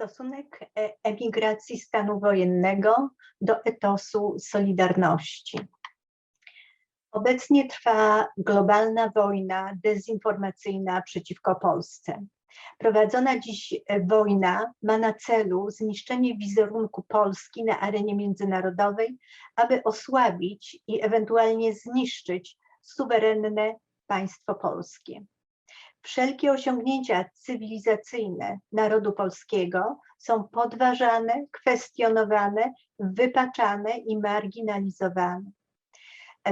Stosunek e- emigracji stanu wojennego do etosu Solidarności. Obecnie trwa globalna wojna dezinformacyjna przeciwko Polsce. Prowadzona dziś e, wojna ma na celu zniszczenie wizerunku Polski na arenie międzynarodowej, aby osłabić i ewentualnie zniszczyć suwerenne państwo polskie. Wszelkie osiągnięcia cywilizacyjne narodu polskiego są podważane, kwestionowane, wypaczane i marginalizowane.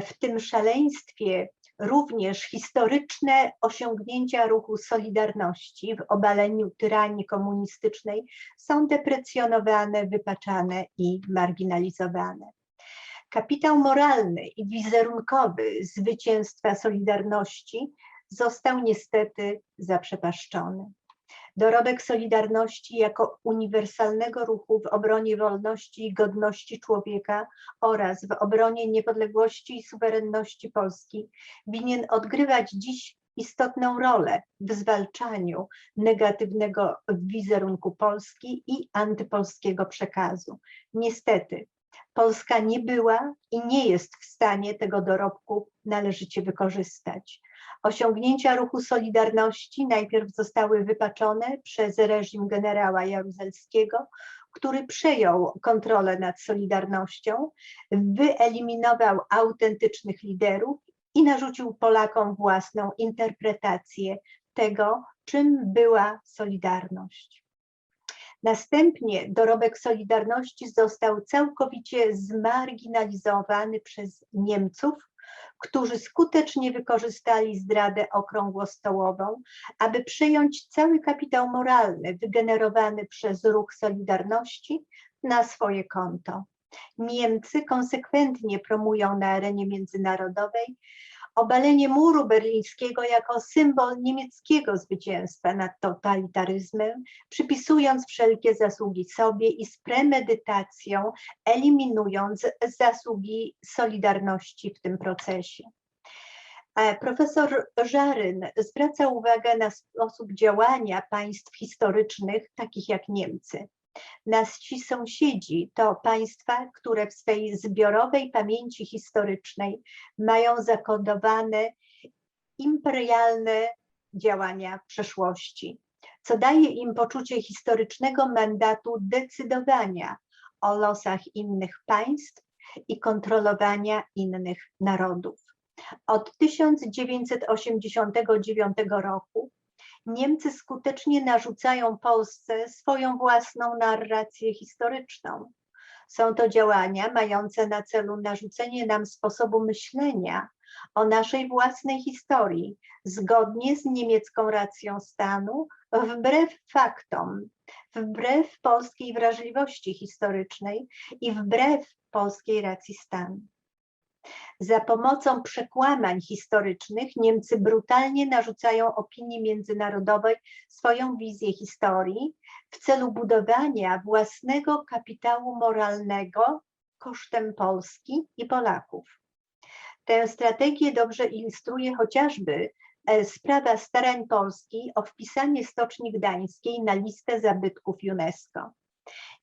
W tym szaleństwie również historyczne osiągnięcia ruchu Solidarności w obaleniu tyranii komunistycznej są deprecjonowane, wypaczane i marginalizowane. Kapitał moralny i wizerunkowy zwycięstwa Solidarności został niestety zaprzepaszczony. Dorobek Solidarności jako uniwersalnego ruchu w obronie wolności i godności człowieka oraz w obronie niepodległości i suwerenności Polski winien odgrywać dziś istotną rolę w zwalczaniu negatywnego wizerunku Polski i antypolskiego przekazu. Niestety, Polska nie była i nie jest w stanie tego dorobku należycie wykorzystać. Osiągnięcia ruchu Solidarności najpierw zostały wypaczone przez reżim generała Jaruzelskiego, który przejął kontrolę nad Solidarnością, wyeliminował autentycznych liderów i narzucił Polakom własną interpretację tego, czym była Solidarność. Następnie dorobek Solidarności został całkowicie zmarginalizowany przez Niemców, którzy skutecznie wykorzystali zdradę okrągłostołową, aby przejąć cały kapitał moralny wygenerowany przez ruch Solidarności na swoje konto. Niemcy konsekwentnie promują na arenie międzynarodowej obalenie muru berlińskiego jako symbol niemieckiego zwycięstwa nad totalitaryzmem, przypisując wszelkie zasługi sobie i z premedytacją eliminując zasługi Solidarności w tym procesie. Profesor Żaryn zwraca uwagę na sposób działania państw historycznych, takich jak Niemcy. Nasi sąsiedzi to państwa, które w swej zbiorowej pamięci historycznej mają zakodowane imperialne działania przeszłości, co daje im poczucie historycznego mandatu decydowania o losach innych państw i kontrolowania innych narodów. Od 1989 roku Niemcy skutecznie narzucają Polsce swoją własną narrację historyczną. Są to działania mające na celu narzucenie nam sposobu myślenia o naszej własnej historii, zgodnie z niemiecką racją stanu, wbrew faktom, wbrew polskiej wrażliwości historycznej i wbrew polskiej racji stanu. Za pomocą przekłamań historycznych Niemcy brutalnie narzucają opinii międzynarodowej swoją wizję historii w celu budowania własnego kapitału moralnego kosztem Polski i Polaków. Tę strategię dobrze ilustruje chociażby e, sprawa starań Polski o wpisanie Stoczni Gdańskiej na listę zabytków UNESCO.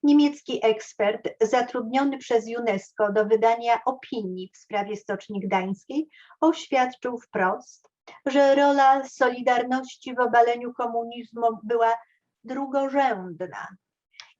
Niemiecki ekspert zatrudniony przez UNESCO do wydania opinii w sprawie Stoczni Gdańskiej oświadczył wprost, że rola Solidarności w obaleniu komunizmu była drugorzędna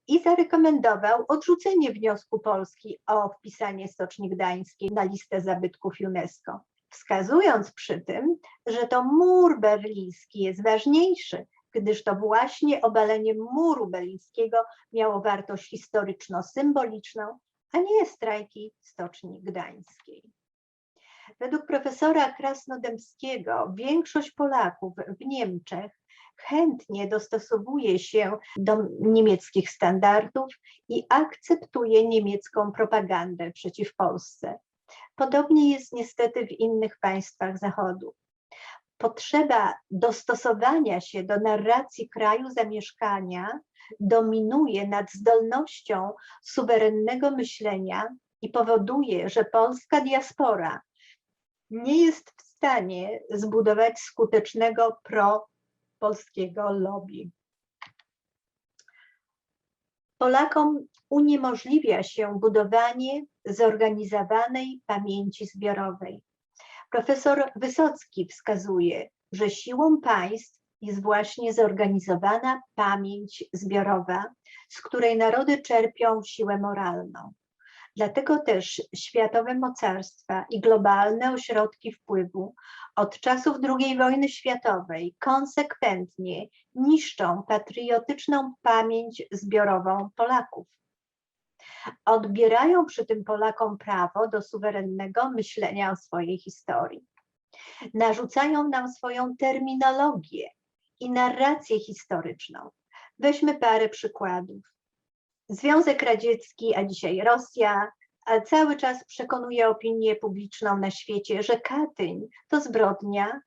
i zarekomendował odrzucenie wniosku Polski o wpisanie Stoczni Gdańskiej na listę zabytków UNESCO, wskazując przy tym, że to mur berliński jest ważniejszy gdyż to właśnie obalenie muru berlińskiego miało wartość historyczno-symboliczną, a nie strajki Stoczni Gdańskiej. Według profesora Krasnodębskiego większość Polaków w Niemczech chętnie dostosowuje się do niemieckich standardów i akceptuje niemiecką propagandę przeciw Polsce. Podobnie jest niestety w innych państwach Zachodu potrzeba dostosowania się do narracji kraju zamieszkania dominuje nad zdolnością suwerennego myślenia i powoduje, że polska diaspora nie jest w stanie zbudować skutecznego pro-polskiego lobby. Polakom uniemożliwia się budowanie zorganizowanej pamięci zbiorowej. Profesor Wysocki wskazuje, że siłą państw jest właśnie zorganizowana pamięć zbiorowa, z której narody czerpią siłę moralną. Dlatego też światowe mocarstwa i globalne ośrodki wpływu od czasów II wojny światowej konsekwentnie niszczą patriotyczną pamięć zbiorową Polaków. Odbierają przy tym Polakom prawo do suwerennego myślenia o swojej historii. Narzucają nam swoją terminologię i narrację historyczną. Weźmy parę przykładów. Związek Radziecki, a dzisiaj Rosja, a cały czas przekonuje opinię publiczną na świecie, że Katyń to zbrodnia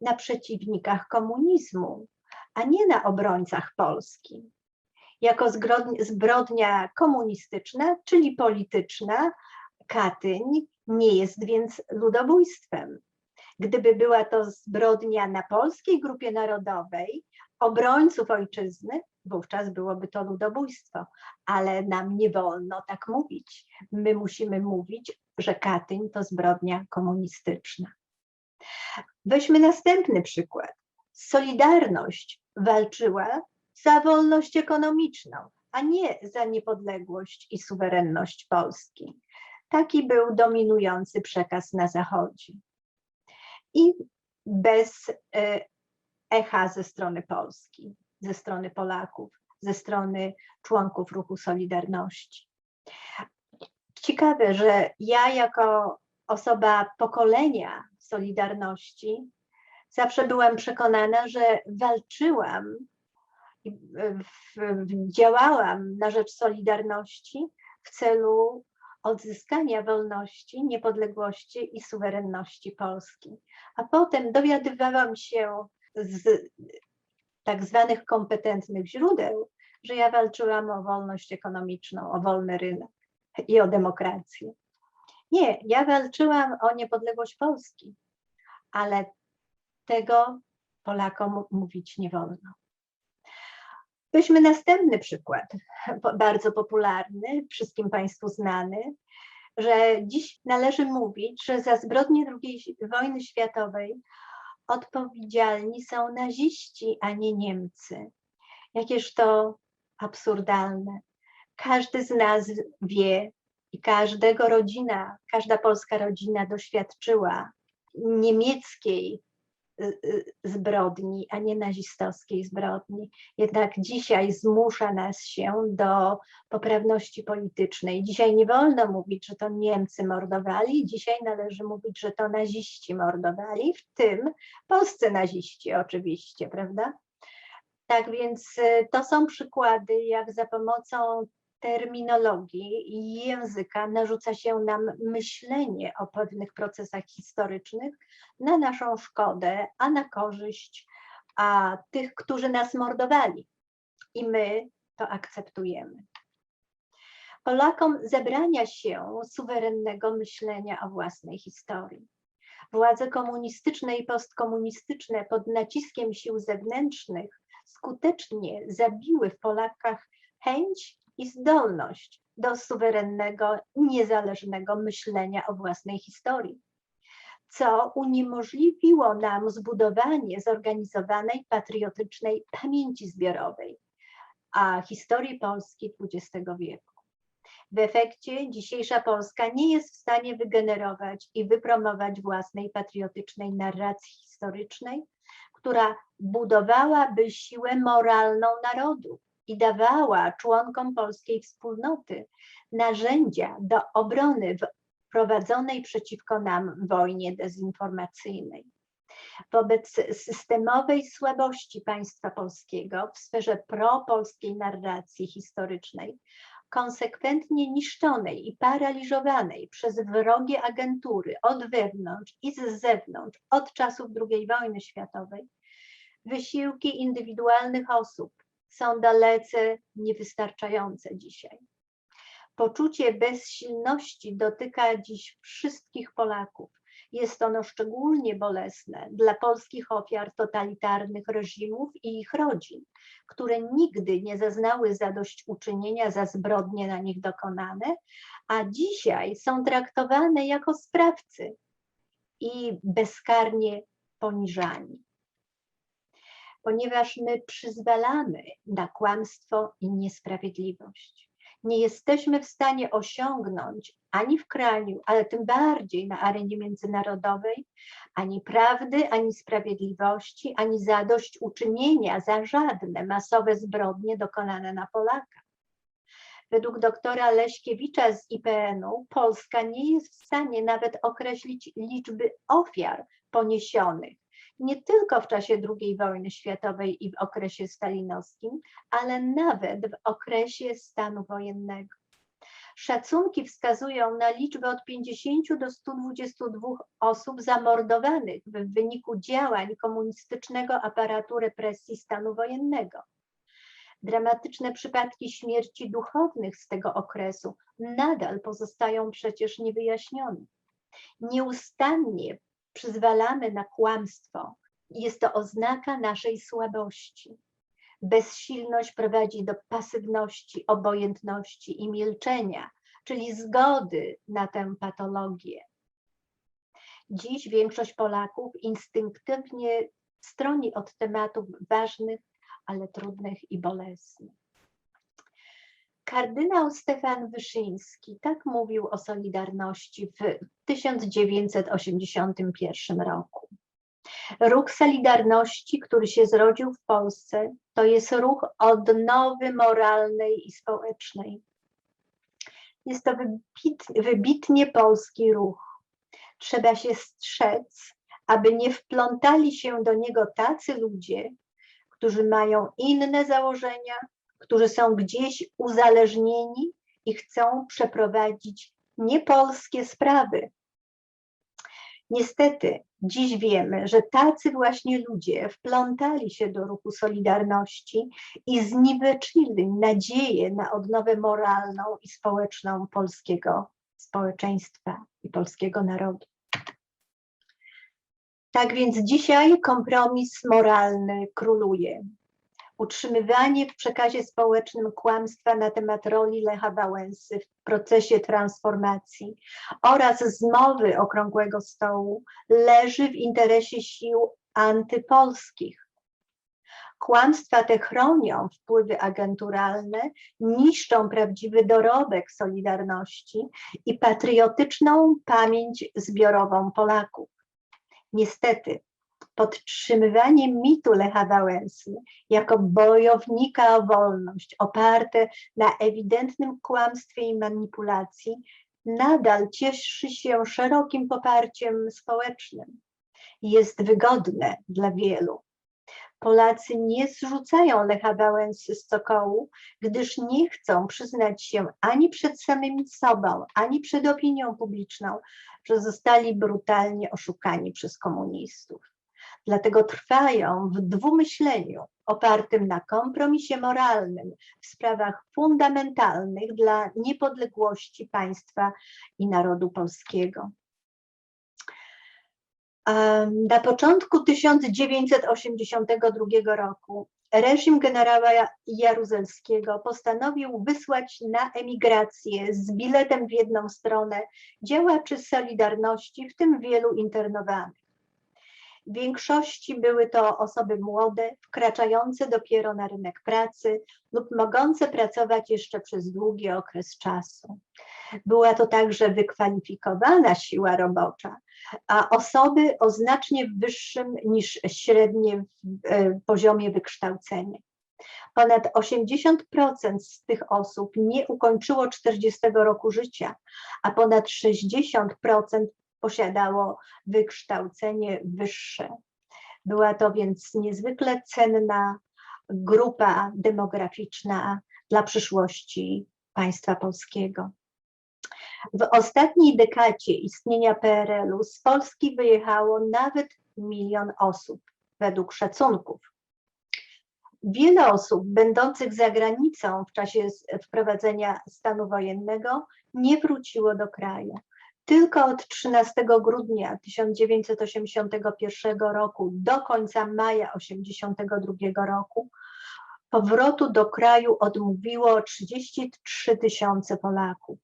na przeciwnikach komunizmu, a nie na obrońcach Polski. Jako zbrodnia komunistyczna, czyli polityczna, Katyń nie jest więc ludobójstwem. Gdyby była to zbrodnia na polskiej grupie narodowej, obrońców ojczyzny, wówczas byłoby to ludobójstwo, ale nam nie wolno tak mówić. My musimy mówić, że Katyń to zbrodnia komunistyczna. Weźmy następny przykład. Solidarność walczyła za wolność ekonomiczną, a nie za niepodległość i suwerenność Polski. Taki był dominujący przekaz na Zachodzie. I bez e, echa ze strony Polski, ze strony Polaków, ze strony członków ruchu Solidarności. Ciekawe, że ja jako osoba pokolenia Solidarności zawsze byłam przekonana, że walczyłam działałam na rzecz Solidarności w celu odzyskania wolności, niepodległości i suwerenności Polski. A potem dowiadywałam się z tak zwanych kompetentnych źródeł, że ja walczyłam o wolność ekonomiczną, o wolny rynek i o demokrację. Nie, ja walczyłam o niepodległość Polski, ale tego Polakom mówić nie wolno. Weźmy następny przykład, bardzo popularny, wszystkim Państwu znany, że dziś należy mówić, że za zbrodnie II wojny światowej odpowiedzialni są naziści, a nie Niemcy. Jakież to absurdalne. Każdy z nas wie i każdego rodzina, każda polska rodzina doświadczyła niemieckiej zbrodni, a nie nazistowskiej zbrodni. Jednak dzisiaj zmusza nas się do poprawności politycznej. Dzisiaj nie wolno mówić, że to Niemcy mordowali, dzisiaj należy mówić, że to naziści mordowali, w tym polscy naziści oczywiście, prawda? Tak więc y, to są przykłady, jak za pomocą terminologii i języka narzuca się nam myślenie o pewnych procesach historycznych na naszą szkodę, a na korzyść a tych, którzy nas mordowali. I my to akceptujemy. Polakom zabrania się suwerennego myślenia o własnej historii. Władze komunistyczne i postkomunistyczne pod naciskiem sił zewnętrznych skutecznie zabiły w Polakach chęć i zdolność do suwerennego, niezależnego myślenia o własnej historii, co uniemożliwiło nam zbudowanie zorganizowanej, patriotycznej pamięci zbiorowej, a historii Polski XX wieku. W efekcie dzisiejsza Polska nie jest w stanie wygenerować i wypromować własnej patriotycznej narracji historycznej, która budowałaby siłę moralną narodu i dawała członkom polskiej wspólnoty narzędzia do obrony w prowadzonej przeciwko nam wojnie dezinformacyjnej. Wobec systemowej słabości państwa polskiego w sferze propolskiej narracji historycznej, konsekwentnie niszczonej i paraliżowanej przez wrogie agentury od wewnątrz i z zewnątrz od czasów II wojny światowej, wysiłki indywidualnych osób są dalece niewystarczające dzisiaj. Poczucie bezsilności dotyka dziś wszystkich Polaków. Jest ono szczególnie bolesne dla polskich ofiar totalitarnych reżimów i ich rodzin, które nigdy nie zaznały zadośćuczynienia za zbrodnie na nich dokonane, a dzisiaj są traktowane jako sprawcy i bezkarnie poniżani. Ponieważ my przyzwalamy na kłamstwo i niesprawiedliwość. Nie jesteśmy w stanie osiągnąć ani w kraju, ale tym bardziej na arenie międzynarodowej, ani prawdy, ani sprawiedliwości, ani zadośćuczynienia za żadne masowe zbrodnie dokonane na Polakach. Według doktora Leśkiewicza z IPN-u Polska nie jest w stanie nawet określić liczby ofiar poniesionych nie tylko w czasie II wojny światowej i w okresie stalinowskim, ale nawet w okresie stanu wojennego. Szacunki wskazują na liczbę od 50 do 122 osób zamordowanych w wyniku działań komunistycznego aparatu represji stanu wojennego. Dramatyczne przypadki śmierci duchownych z tego okresu nadal pozostają przecież niewyjaśnione. Nieustannie przyzwalamy na kłamstwo. Jest to oznaka naszej słabości. Bezsilność prowadzi do pasywności, obojętności i milczenia, czyli zgody na tę patologię. Dziś większość Polaków instynktywnie stroni od tematów ważnych, ale trudnych i bolesnych. Kardynał Stefan Wyszyński tak mówił o Solidarności w 1981 roku. Ruch Solidarności, który się zrodził w Polsce, to jest ruch odnowy moralnej i społecznej. Jest to wybitnie, polski ruch. Trzeba się strzec, aby nie wplątali się do niego tacy ludzie, którzy mają inne założenia, którzy są gdzieś uzależnieni i chcą przeprowadzić niepolskie sprawy. Niestety, dziś wiemy, że tacy właśnie ludzie wplątali się do ruchu Solidarności i zniweczyli nadzieję na odnowę moralną i społeczną polskiego społeczeństwa i polskiego narodu. Tak więc dzisiaj kompromis moralny króluje utrzymywanie w przekazie społecznym kłamstwa na temat roli Lecha Wałęsy w procesie transformacji oraz zmowy Okrągłego Stołu leży w interesie sił antypolskich. Kłamstwa te chronią wpływy agenturalne, niszczą prawdziwy dorobek Solidarności i patriotyczną pamięć zbiorową Polaków. Niestety, podtrzymywanie mitu Lecha Wałęsy jako bojownika o wolność oparte na ewidentnym kłamstwie i manipulacji nadal cieszy się szerokim poparciem społecznym. Jest wygodne dla wielu. Polacy nie zrzucają Lecha Wałęsy z cokołu, gdyż nie chcą przyznać się ani przed samymi sobą, ani przed opinią publiczną, że zostali brutalnie oszukani przez komunistów. Dlatego trwają w dwumyśleniu opartym na kompromisie moralnym w sprawach fundamentalnych dla niepodległości państwa i narodu polskiego. Na początku 1982 roku reżim generała Jaruzelskiego postanowił wysłać na emigrację z biletem w jedną stronę działaczy Solidarności, w tym wielu internowanych. W większości były to osoby młode, wkraczające dopiero na rynek pracy lub mogące pracować jeszcze przez długi okres czasu. Była to także wykwalifikowana siła robocza, a osoby o znacznie wyższym niż średnie e, poziomie wykształcenia. Ponad 80% z tych osób nie ukończyło 40 roku życia, a ponad 60% posiadało wykształcenie wyższe. Była to więc niezwykle cenna grupa demograficzna dla przyszłości państwa polskiego. W ostatniej dekadzie istnienia PRL-u z Polski wyjechało nawet milion osób, według szacunków. Wiele osób będących za granicą w czasie wprowadzenia stanu wojennego nie wróciło do kraju Tylko od 13 grudnia 1981 roku do końca maja 1982 roku powrotu do kraju odmówiło 33 tysiące Polaków.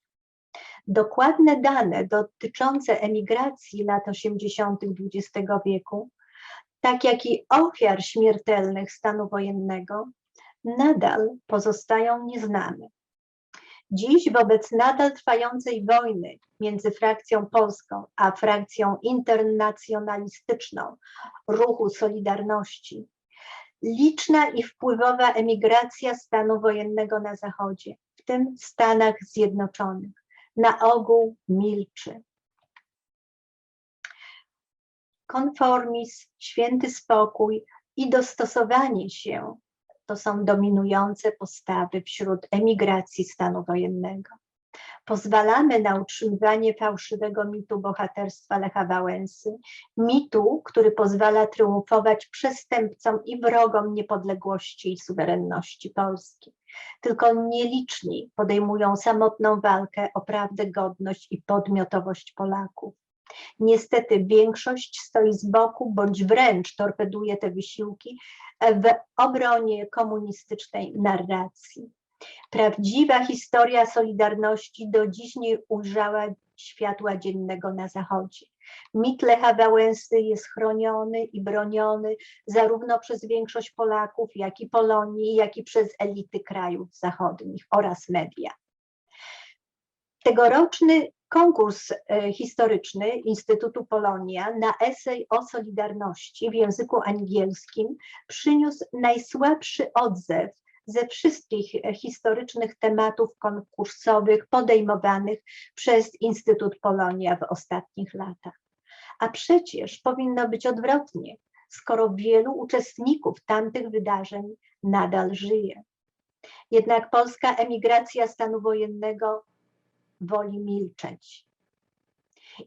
Dokładne dane dotyczące emigracji lat 80. XX wieku, tak jak i ofiar śmiertelnych stanu wojennego, nadal pozostają nieznane. Dziś wobec nadal trwającej wojny między frakcją polską a frakcją internacjonalistyczną ruchu Solidarności, liczna i wpływowa emigracja stanu wojennego na Zachodzie, w tym Stanach Zjednoczonych, na ogół milczy. Konformizm, święty spokój i dostosowanie się to są dominujące postawy wśród emigracji stanu wojennego. Pozwalamy na utrzymywanie fałszywego mitu bohaterstwa Lecha Wałęsy, mitu, który pozwala triumfować przestępcom i wrogom niepodległości i suwerenności Polski. Tylko nieliczni podejmują samotną walkę o prawdę, godność i podmiotowość Polaków. Niestety większość stoi z boku bądź wręcz torpeduje te wysiłki w obronie komunistycznej narracji. Prawdziwa historia Solidarności do dziś nie ujrzała światła dziennego na Zachodzie. Mit Lecha Wałęsy jest chroniony i broniony zarówno przez większość Polaków, jak i Polonii, jak i przez elity krajów zachodnich oraz media. Tegoroczny konkurs e, historyczny Instytutu Polonia na esej o Solidarności w języku angielskim przyniósł najsłabszy odzew ze wszystkich historycznych tematów konkursowych podejmowanych przez Instytut Polonia w ostatnich latach. A przecież powinno być odwrotnie, skoro wielu uczestników tamtych wydarzeń nadal żyje. Jednak polska emigracja stanu wojennego woli milczeć.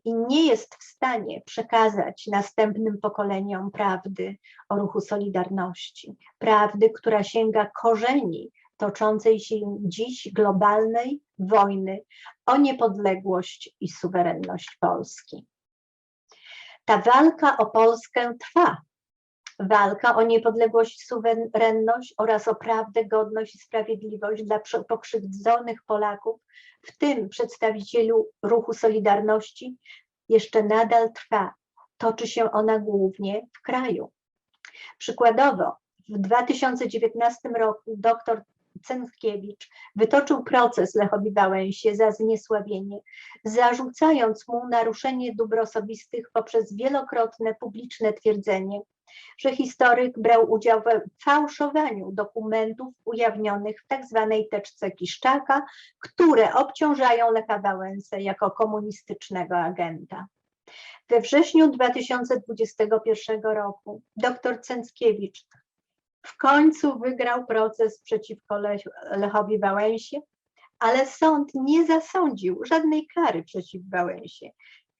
I nie jest w stanie przekazać następnym pokoleniom prawdy o ruchu Solidarności, prawdy, która sięga korzeni toczącej się dziś globalnej wojny o niepodległość i suwerenność Polski. Ta walka o Polskę trwa walka o niepodległość, suwerenność oraz o prawdę, godność i sprawiedliwość dla pokrzywdzonych Polaków, w tym przedstawicielu ruchu Solidarności, jeszcze nadal trwa. Toczy się ona głównie w kraju. Przykładowo, w 2019 roku dr Cęckiewicz wytoczył proces Lechowi Wałęsie za zniesławienie, zarzucając mu naruszenie dóbr osobistych poprzez wielokrotne publiczne twierdzenie, że historyk brał udział w fałszowaniu dokumentów ujawnionych w. Tak teczce Kiszczaka, które obciążają Lecha Wałęsę jako komunistycznego agenta. We wrześniu 2021 roku dr Cęckiewicz w końcu wygrał proces przeciwko Lechowi Wałęsie, ale sąd nie zasądził żadnej kary przeciw Wałęsie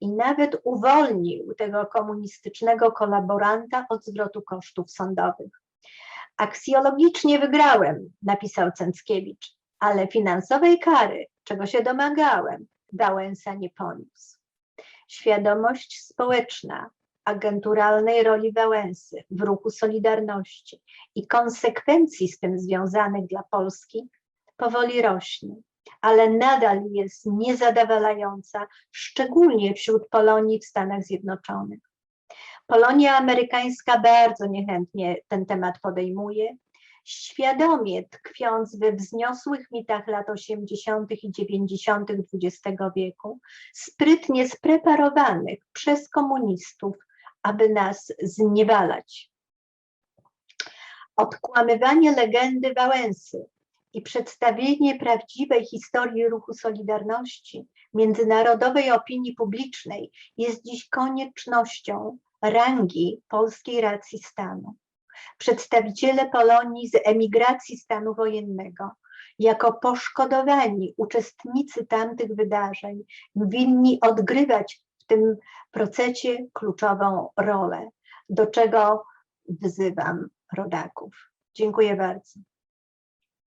i nawet uwolnił tego komunistycznego kolaboranta od zwrotu kosztów sądowych. Aksjologicznie wygrałem, napisał Cęckiewicz, ale finansowej kary, czego się domagałem, Wałęsa nie poniósł. Świadomość społeczna agenturalnej roli Wałęsy w ruchu Solidarności i konsekwencji z tym związanych dla Polski powoli rośnie ale nadal jest niezadowalająca, szczególnie wśród Polonii w Stanach Zjednoczonych. Polonia amerykańska bardzo niechętnie ten temat podejmuje, świadomie tkwiąc we wzniosłych mitach lat 80. i 90. XX wieku, sprytnie spreparowanych przez komunistów, aby nas zniewalać. Odkłamywanie legendy Wałęsy i przedstawienie prawdziwej historii ruchu Solidarności, międzynarodowej opinii publicznej jest dziś koniecznością rangi polskiej racji stanu. Przedstawiciele Polonii z emigracji stanu wojennego, jako poszkodowani uczestnicy tamtych wydarzeń, winni odgrywać w tym procesie kluczową rolę, do czego wzywam rodaków. Dziękuję bardzo.